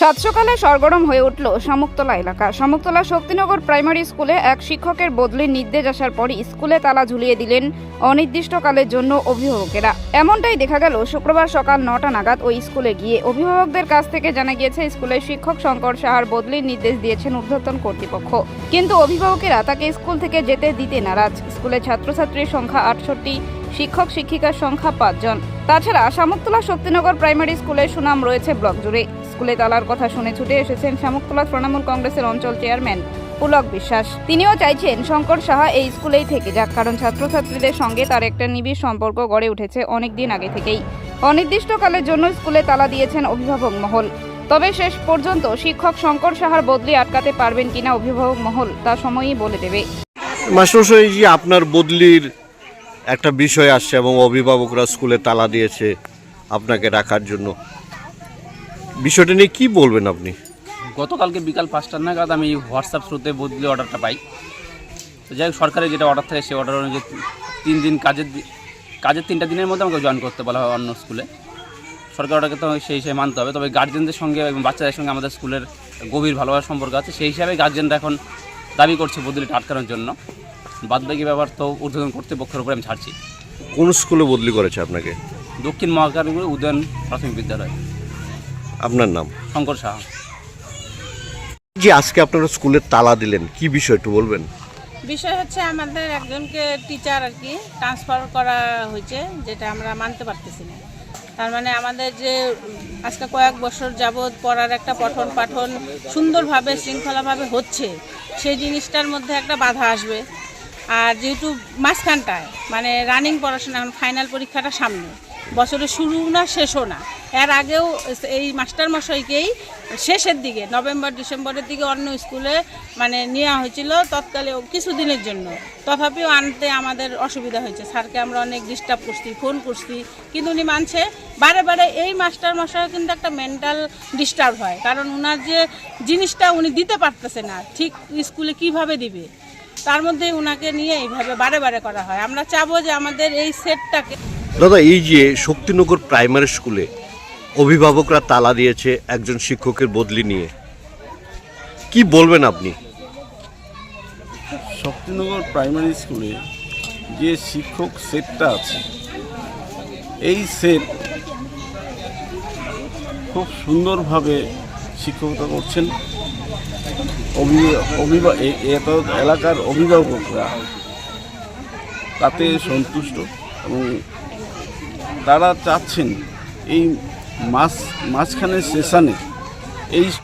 সাত সকালে সরগরম হয়ে উঠল শামুকতলা এলাকা। শামুকতলা শক্তিনগর প্রাইমারি স্কুলে এক শিক্ষকের বদলির নির্দেশ আসার পরই স্কুলে তালা ঝুলিয়ে দিলেন অনির্দিষ্টকালের জন্য অভিভাবকেরা। এমনটাই দেখা গেল শুক্রবার সকাল নটা নাগাদ ওই স্কুলে গিয়ে। অভিভাবকদের কাছ থেকে জানা গিয়েছে, স্কুলের শিক্ষক শঙ্কর সাহার বদলির নির্দেশ দিয়েছেন ঊর্ধ্বতন কর্তৃপক্ষ। কিন্তু অভিভাবকেরা তাকে স্কুল থেকে যেতে দিতে নারাজ। স্কুলে ছাত্রছাত্রীর সংখ্যা আটষট্টি, শিক্ষক শিক্ষিকার সংখ্যা পাঁচজন। তাছাড়া শামুকতলা শক্তিনগর প্রাইমারি স্কুলের সুনাম রয়েছে ব্লক জুড়ে। স্কুলে তালার কথা শুনে ছুটে এসেছেন শামুকতলা তৃণমূল কংগ্রেসের অঞ্চল চেয়ারম্যান পুলক বিশ্বাস। তিনিও চাইছেন শঙ্কর সাহা এই স্কুলেই থেকে যাক, কারণ ছাত্রছাত্রীদের সঙ্গে তার একটা নিবিড় সম্পর্ক গড়ে উঠেছে অনেক দিন আগে থেকেই। অনির্দিষ্টকালের জন্য স্কুলে তালা দিয়েছেন অভিভাবক মহল। তবে শেষ পর্যন্ত শিক্ষক শঙ্কর সাহার বদলি আটকাতে পারবেন কিনা অভিভাবক মহল, তা সময়ই বলে দেবে। মাস্টারমশাই আপনার বদলির একটা বিষয় আসছে এবং অভিভাবকরা স্কুলে তালা দিয়েছে আপনাকে রাখার জন্য। বিষয়টা নিয়ে কি বলবেন আপনি? গতকালকে বিকাল পাঁচটার নাগাদ আমি হোয়াটসঅ্যাপ থ্রুতে বদলি অর্ডারটা পাই। তো যাই হোক সরকারের যেটা অর্ডার থাকে সেই অর্ডার অনুযায়ী তিন দিন কাজের কাজের তিনটা দিনের মধ্যে আমাকে জয়েন করতে বলা হয় অন্য স্কুলে সরকার অর্ডারকে তো সেই হিসেবে মানতে হবে। তবে গার্জেনদের সঙ্গে এবং বাচ্চাদের সঙ্গে আমাদের স্কুলের গভীর ভালোবাসার সম্পর্ক আছে। সেই হিসাবে গার্জেনরা এখন দাবি করছে বদলিটা আটকানোর জন্য। বাদবাকি ব্যাপার তো ঊর্ধ্বতন কর্তৃপক্ষের উপরে আমি ছাড়ছি। কোন স্কুলে বদলি করেছে আপনাকে? দক্ষিণ মহাকারগুলো উদয়ন প্রাথমিক বিদ্যালয়। আপনার নাম? শঙ্কর সাহা। যে আজকে আপনারা স্কুলে তালা দিলেন কি বিষয় একটু বলবেন? বিষয় হচ্ছে আমাদের একজনকে টিচার আর কি ট্রান্সফার করা হয়েছে যেটা আমরা মানতে পারতেছি না। তার মানে আমাদের যে আজকে কয়েক বছর যাবৎ পড়ার একটা পঠন পাঠন সুন্দরভাবে শৃঙ্খলাভাবে হচ্ছে সেই জিনিসটার মধ্যে একটা বাধা আসবে। আর যেহেতু মাঝখানটায় মানে রানিং পড়াশোনা এখন ফাইনাল পরীক্ষাটা সামনে বছরের শুরু না, শেষও না। এর আগেও এই মাস্টার মশাইকেই শেষের দিকে, নভেম্বর, ডিসেম্বরের দিকে অন্য স্কুলে মানে নেওয়া হয়েছিল তৎকালে কিছুদিনের জন্য। তথাপিও আনতে আমাদের অসুবিধা হয়েছে। স্যারকে আমরা অনেক ডিস্টার্ব করছি ফোন করছি, কিন্তু উনি মানছে বারে বারে এই মাস্টার মশাইও কিন্তু একটা মেন্টাল ডিস্টার্ব হয়। কারণ ওনার যে জিনিসটা উনি দিতে পারতেছে না, ঠিক স্কুলে কীভাবে দিবে? তার মধ্যে ওনাকে নিয়ে এইভাবে বারে বারে করা হয়। আমরা চাবো যে আমাদের এই সেটটাকে দাদা, এই যে শক্তিনগর প্রাইমারি স্কুলে অভিভাবকরা তালা দিয়েছে একজন শিক্ষকের বদলি নিয়ে, কি বলবেন আপনি? শক্তিনগর প্রাইমারি স্কুলে যে শিক্ষক সেটটা আছে, এই সেট খুব সুন্দরভাবে শিক্ষকতা করছেন। অভি- অভিভা- এত এলাকার অভিভাবকরা তাতে সন্তুষ্ট এবং তারা চাচ্ছেন এই মাঝ মাঝখানে সেশানে এই